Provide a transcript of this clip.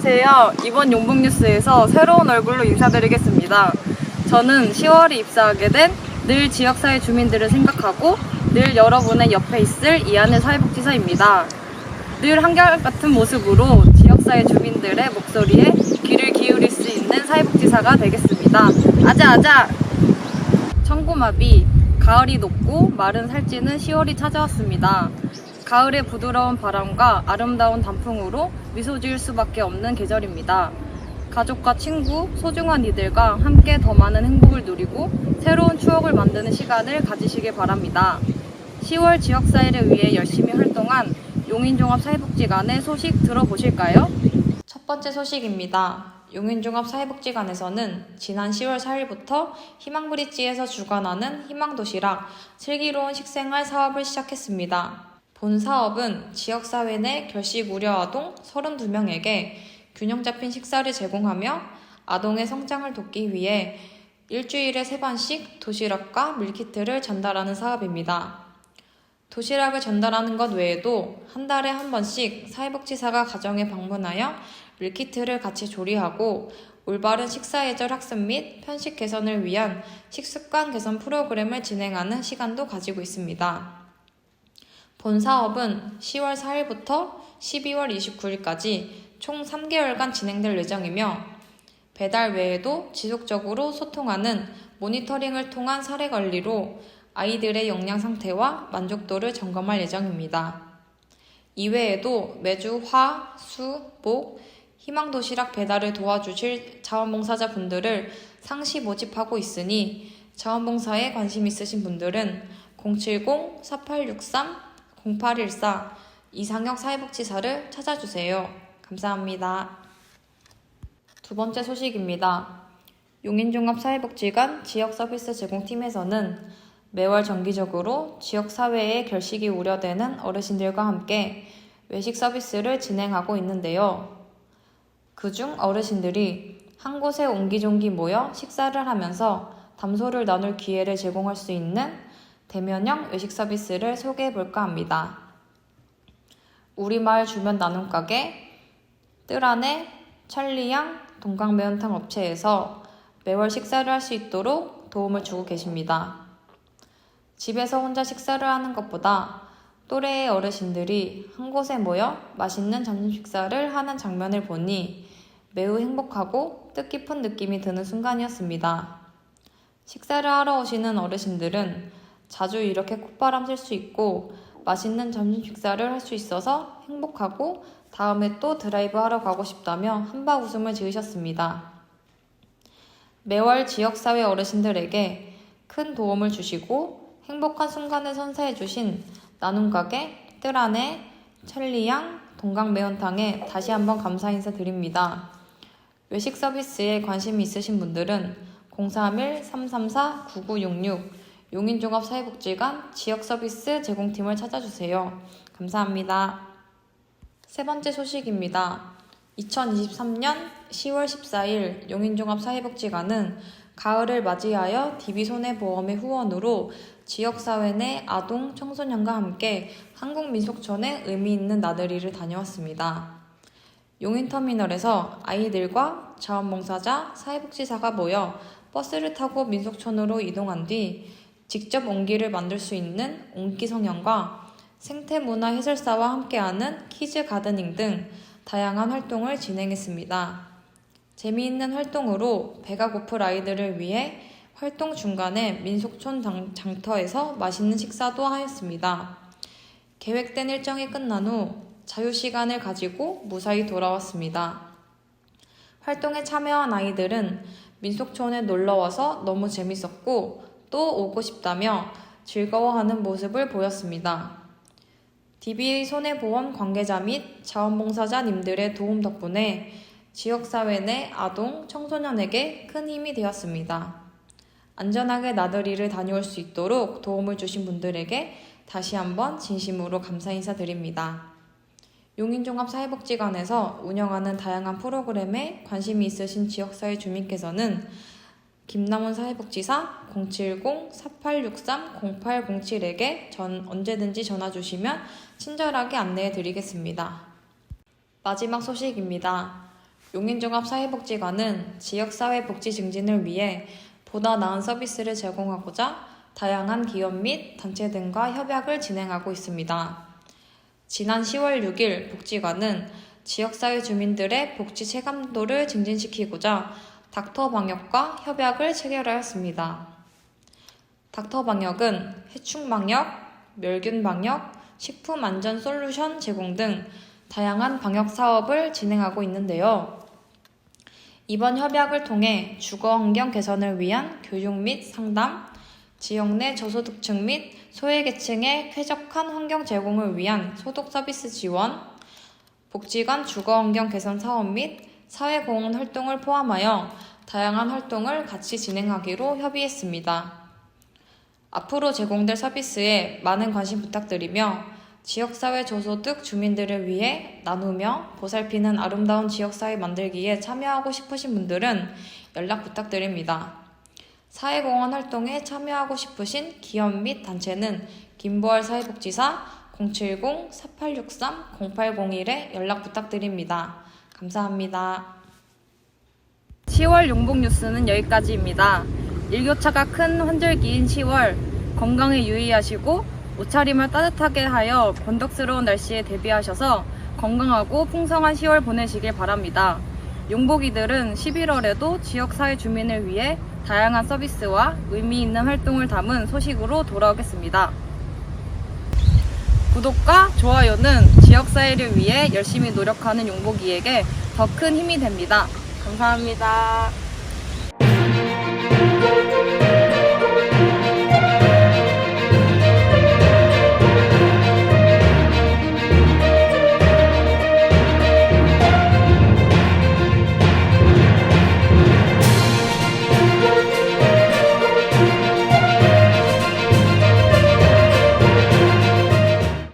안녕하세요. 이번 용북뉴스에서 새로운 얼굴로 인사드리겠습니다. 저는 10월에 입사하게 된 늘 지역사회 주민들을 생각하고 늘 여러분의 옆에 있을 이하늘 사회복지사입니다. 늘 한결같은 모습으로 지역사회 주민들의 목소리에 귀를 기울일 수 있는 사회복지사가 되겠습니다. 아자아자! 청고마비, 가을이 높고 마른 살찌는 10월이 찾아왔습니다. 가을의 부드러운 바람과 아름다운 단풍으로 미소 지을 수밖에 없는 계절입니다. 가족과 친구, 소중한 이들과 함께 더 많은 행복을 누리고 새로운 추억을 만드는 시간을 가지시길 바랍니다. 10월 지역사회를 위해 열심히 활동한 용인종합사회복지관의 소식 들어보실까요? 첫 번째 소식입니다. 용인종합사회복지관에서는 지난 10월 4일부터 희망브릿지에서 주관하는 희망도시락 슬기로운 식생활 사업을 시작했습니다. 본 사업은 지역사회 내 결식 우려 아동 32명에게 균형 잡힌 식사를 제공하며 아동의 성장을 돕기 위해 일주일에 세 번씩 도시락과 밀키트를 전달하는 사업입니다. 도시락을 전달하는 것 외에도 한 달에 한 번씩 사회복지사가 가정에 방문하여 밀키트를 같이 조리하고 올바른 식사 예절 학습 및 편식 개선을 위한 식습관 개선 프로그램을 진행하는 시간도 가지고 있습니다. 본 사업은 10월 4일부터 12월 29일까지 총 3개월간 진행될 예정이며 배달 외에도 지속적으로 소통하는 모니터링을 통한 사례 관리로 아이들의 영양 상태와 만족도를 점검할 예정입니다. 이외에도 매주 화, 수, 목, 희망도시락 배달을 도와주실 자원봉사자 분들을 상시 모집하고 있으니 자원봉사에 관심 있으신 분들은 070-4863-0814 이상혁 사회복지사를 찾아주세요. 감사합니다. 두 번째 소식입니다. 용인종합사회복지관 지역서비스 제공팀에서는 매월 정기적으로 지역사회의 결식이 우려되는 어르신들과 함께 외식 서비스를 진행하고 있는데요. 그중 어르신들이 한 곳에 옹기종기 모여 식사를 하면서 담소를 나눌 기회를 제공할 수 있는 대면형 외식 서비스를 소개해 볼까 합니다. 우리 마을 주변 나눔 가게 뜰안의 찰리양 동강 매운탕 업체에서 매월 식사를 할 수 있도록 도움을 주고 계십니다. 집에서 혼자 식사를 하는 것보다 또래의 어르신들이 한 곳에 모여 맛있는 점심 식사를 하는 장면을 보니 매우 행복하고 뜻깊은 느낌이 드는 순간이었습니다. 식사를 하러 오시는 어르신들은 자주 이렇게 콧바람 쐴 수 있고 맛있는 점심 식사를 할 수 있어서 행복하고 다음에 또 드라이브 하러 가고 싶다며 한바 웃음을 지으셨습니다. 매월 지역사회 어르신들에게 큰 도움을 주시고 행복한 순간을 선사해 주신 나눔가게 뜰안의 찰리양 동강매운탕에 다시 한번 감사 인사 드립니다. 외식 서비스에 관심이 있으신 분들은 031-334-9966 용인종합사회복지관 지역서비스 제공팀을 찾아주세요. 감사합니다. 세 번째 소식입니다. 2023년 10월 14일 용인종합사회복지관은 가을을 맞이하여 DB손해보험의 후원으로 지역사회 내 아동, 청소년과 함께 한국민속촌에 의미 있는 나들이를 다녀왔습니다. 용인터미널에서 아이들과 자원봉사자, 사회복지사가 모여 버스를 타고 민속촌으로 이동한 뒤 직접 옹기를 만들 수 있는 옹기 성형과 생태문화 해설사와 함께하는 키즈 가드닝 등 다양한 활동을 진행했습니다. 재미있는 활동으로 배가 고플 아이들을 위해 활동 중간에 민속촌 장, 장터에서 맛있는 식사도 하였습니다. 계획된 일정이 끝난 후 자유시간을 가지고 무사히 돌아왔습니다. 활동에 참여한 아이들은 민속촌에 놀러와서 너무 재밌었고 또 오고 싶다며 즐거워하는 모습을 보였습니다. DB 손해보험 관계자 및 자원봉사자님들의 도움 덕분에 지역사회 내 아동, 청소년에게 큰 힘이 되었습니다. 안전하게 나들이를 다녀올 수 있도록 도움을 주신 분들에게 다시 한번 진심으로 감사 인사드립니다. 용인종합사회복지관에서 운영하는 다양한 프로그램에 관심이 있으신 지역사회 주민께서는 김남원 사회복지사 070-4863-0807에게 전 언제든지 전화 주시면 친절하게 안내해 드리겠습니다. 마지막 소식입니다. 용인종합사회복지관은 지역사회복지 증진을 위해 보다 나은 서비스를 제공하고자 다양한 기업 및 단체 등과 협약을 진행하고 있습니다. 지난 10월 6일 복지관은 지역사회 주민들의 복지 체감도를 증진시키고자 닥터 방역과 협약을 체결하였습니다. 닥터 방역은 해충 방역, 멸균 방역, 식품 안전 솔루션 제공 등 다양한 방역 사업을 진행하고 있는데요. 이번 협약을 통해 주거 환경 개선을 위한 교육 및 상담, 지역 내 저소득층 및 소외계층의 쾌적한 환경 제공을 위한 소득 서비스 지원, 복지관 주거 환경 개선 사업 및 사회공헌 활동을 포함하여 다양한 활동을 같이 진행하기로 협의했습니다. 앞으로 제공될 서비스에 많은 관심 부탁드리며 지역사회 저소득 주민들을 위해 나누며 보살피는 아름다운 지역사회 만들기에 참여하고 싶으신 분들은 연락 부탁드립니다. 사회공헌 활동에 참여하고 싶으신 기업 및 단체는 김보할 사회복지사 070-4863-0801에 연락 부탁드립니다. 감사합니다. 10월 용복 뉴스는 여기까지입니다. 일교차가 큰 환절기인 10월 건강에 유의하시고 옷차림을 따뜻하게 하여 번덕스러운 날씨에 대비하셔서 건강하고 풍성한 10월 보내시길 바랍니다. 용복이들은 11월에도 지역사회 주민을 위해 다양한 서비스와 의미 있는 활동을 담은 소식으로 돌아오겠습니다. 구독과 좋아요는 지역사회를 위해 열심히 노력하는 용복이에게 더 큰 힘이 됩니다. 감사합니다.